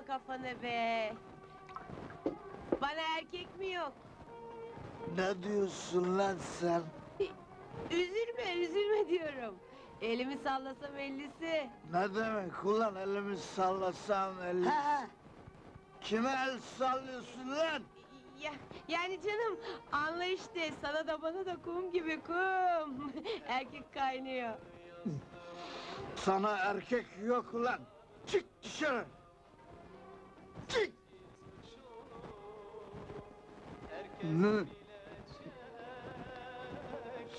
takma kafanı be. Bana erkek mi yok? Ne diyorsun lan sen? Üzülme, üzülme diyorum. Elimi sallasam ellisi. Ne demek ulan elimi sallasam el... Ha, Kime el sallıyorsun lan? Ya, yani canım anla işte sana da bana da kum gibi kum. Erkek kaynıyor. Sana erkek yok ulan. Çık dışarı. Ne?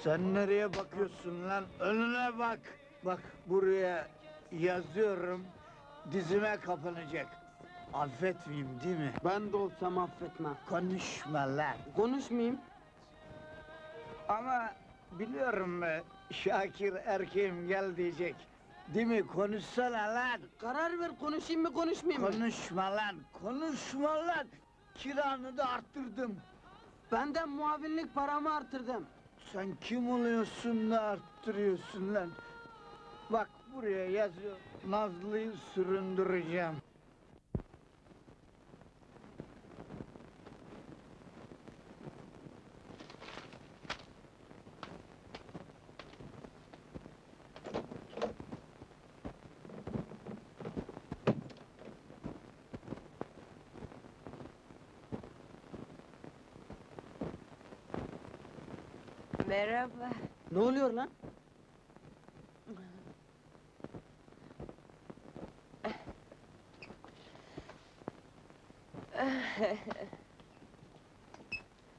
Sen nereye bakıyorsun lan? Önüne bak. Bak buraya yazıyorum. Dizime kapanacak. Affetmeyeyim değil mi? ben de olsam affetmem. Konuşma lan. Konuşmayayım. Ama biliyorum be, Şakir erkeğim gel diyecek. Değil mi? Konuşsana lan. Karar ver konuşayım mı konuşmayayım mı? Konuşma lan, konuşma lan. Kiranı da arttırdım. Benden muavinlik paramı artırdım. Sen kim oluyorsun da arttırıyorsun lan? Bak buraya yazıyor. Nazlı'yı süründüreceğim. Merhaba. Ne oluyor lan?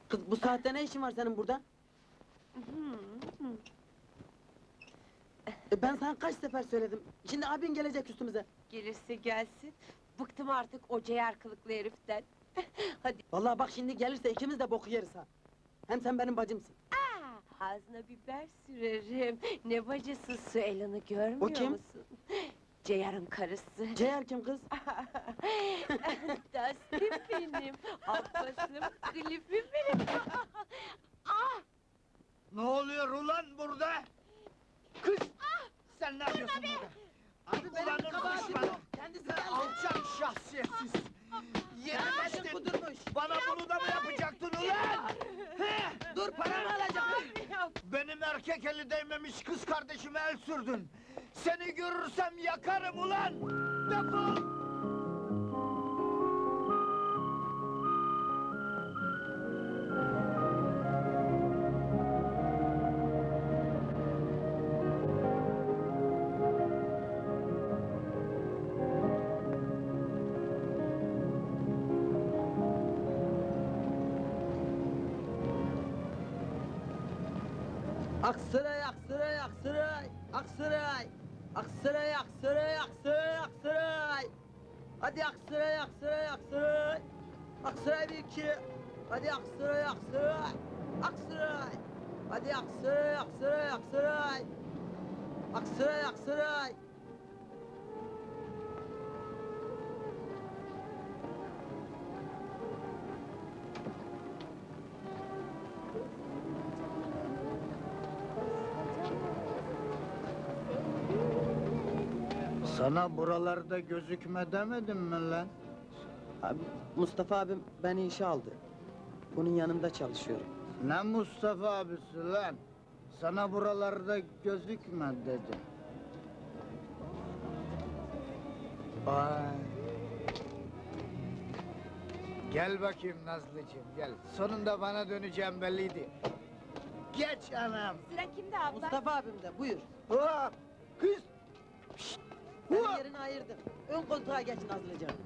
Kız bu saatte ne işin var senin burada? E ben sana kaç sefer söyledim. Şimdi abin gelecek üstümüze. Gelirse gelsin. Bıktım artık o ceyar kılıklı heriften. Hadi. Vallahi bak şimdi gelirse ikimiz de boku yeriz ha. Hem sen benim bacımsın. Ağzına biber sürerim. Ne bacısı su Elan'ı görmüyor O kim? musun? Ceyar'ın karısı. Ceyher kim kız? Dustin benim. Abbasım, klifim benim. ah! Ne oluyor ulan burada? Kız! Sen ne yapıyorsun burada? Abi Ulan konuşma. Kendisi Sen geldi. alçak şahsiyetsiz. Yerim Başın ettin. kudurmuş. Bana bunu da mı yapacaktın ulan? He? Dur paramı alacağım. Benim erkek eli değmemiş kardeşime el sürdün. Seni görürsem yakarım ulan! Defol! Aksaray, Aksaray, Aksaray, Aksaray, Aksaray, Aksaray, Aksaray, Aksaray. Hadi Aksaray, Aksaray, Aksaray. Aksaray bir iki. Hadi Aksaray, Aksaray, Aksaray. Hadi Aksaray, Aksaray, Aksaray. Aksaray, Aksaray. Sana buralarda gözükme demedim mi lan? Abi, Mustafa abim beni işe aldı. Bunun yanında çalışıyorum. Ne Mustafa abisi lan? Sana buralarda gözükme dedim. Vay. Gel bakayım Nazlıcığım gel. Sonunda bana döneceğim belliydi. Geç anam. Sıra kimde abla? Mustafa abim de buyur. Hop! Kız! Hop! yerini ayırdım. Ön koltuğa geç Nazlıcan.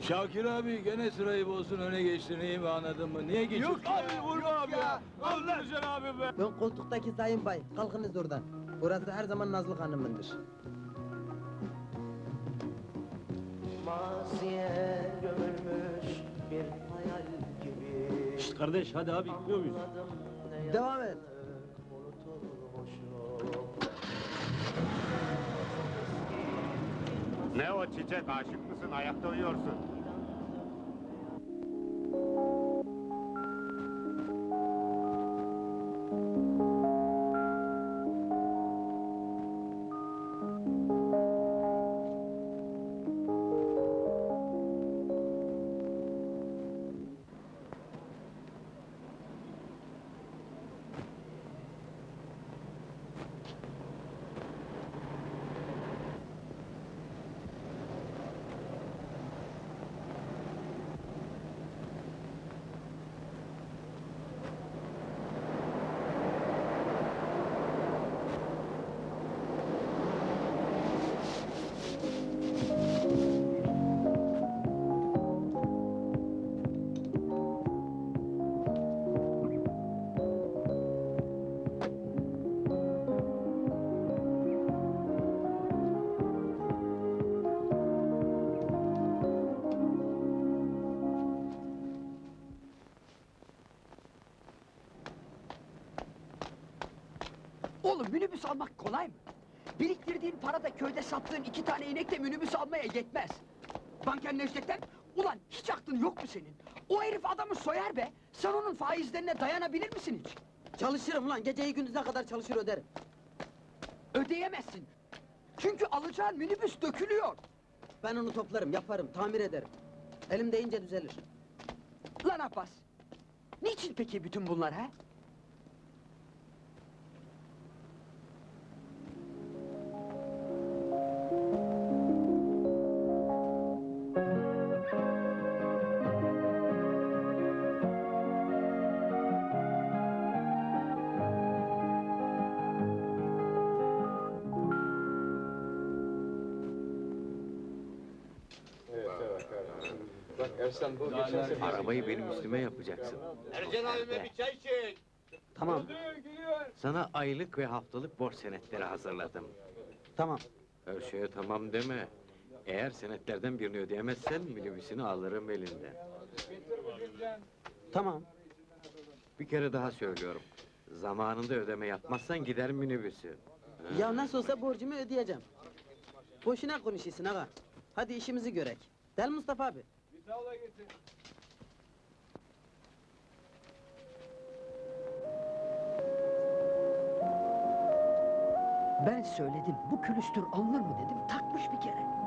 Şakir abi gene sırayı bozsun öne geçtin iyi mi anladın mı? Niye geçiyorsun? Yok abi vurma yok abi ya. Öldüreceksin abi be. Ön koltuktaki Sayın Bay, kalkınız oradan. Burası her zaman Nazlı Hanım'ındır. Maziye gömülmüş bir hayal gibi Şşt kardeş hadi abi gidiyor muyuz? Devam et. Ne o çiçek aşık mısın ayakta uyuyorsun? Oğlum minibüs almak kolay mı? Biriktirdiğin para da köyde sattığın iki tane inekle minibüs almaya yetmez. Banker Necdet'ten, ulan hiç aklın yok mu senin? O herif adamı soyar be! Sen onun faizlerine dayanabilir misin hiç? Çalışırım lan, geceyi gündüze kadar çalışır öderim. Ödeyemezsin. Çünkü alacağın minibüs dökülüyor. Ben onu toplarım, yaparım, tamir ederim. Elim deyince düzelir. Lan Abbas! Niçin peki bütün bunlar ha? Arabayı benim üstüme yapacaksın. Ercan abime bir çay çek. Tamam. Sana aylık ve haftalık borç senetleri hazırladım. Tamam. Her şeye tamam deme. Eğer senetlerden birini ödeyemezsen minibüsünü alırım elinden. Tamam. Bir kere daha söylüyorum. Zamanında ödeme yapmazsan gider minibüsü. Ya nasıl olsa borcumu ödeyeceğim. Boşuna konuşuyorsun ağa. Hadi işimizi görek. Del Mustafa abi. Ben söyledim, bu külüstür alınır mı dedim, takmış bir kere.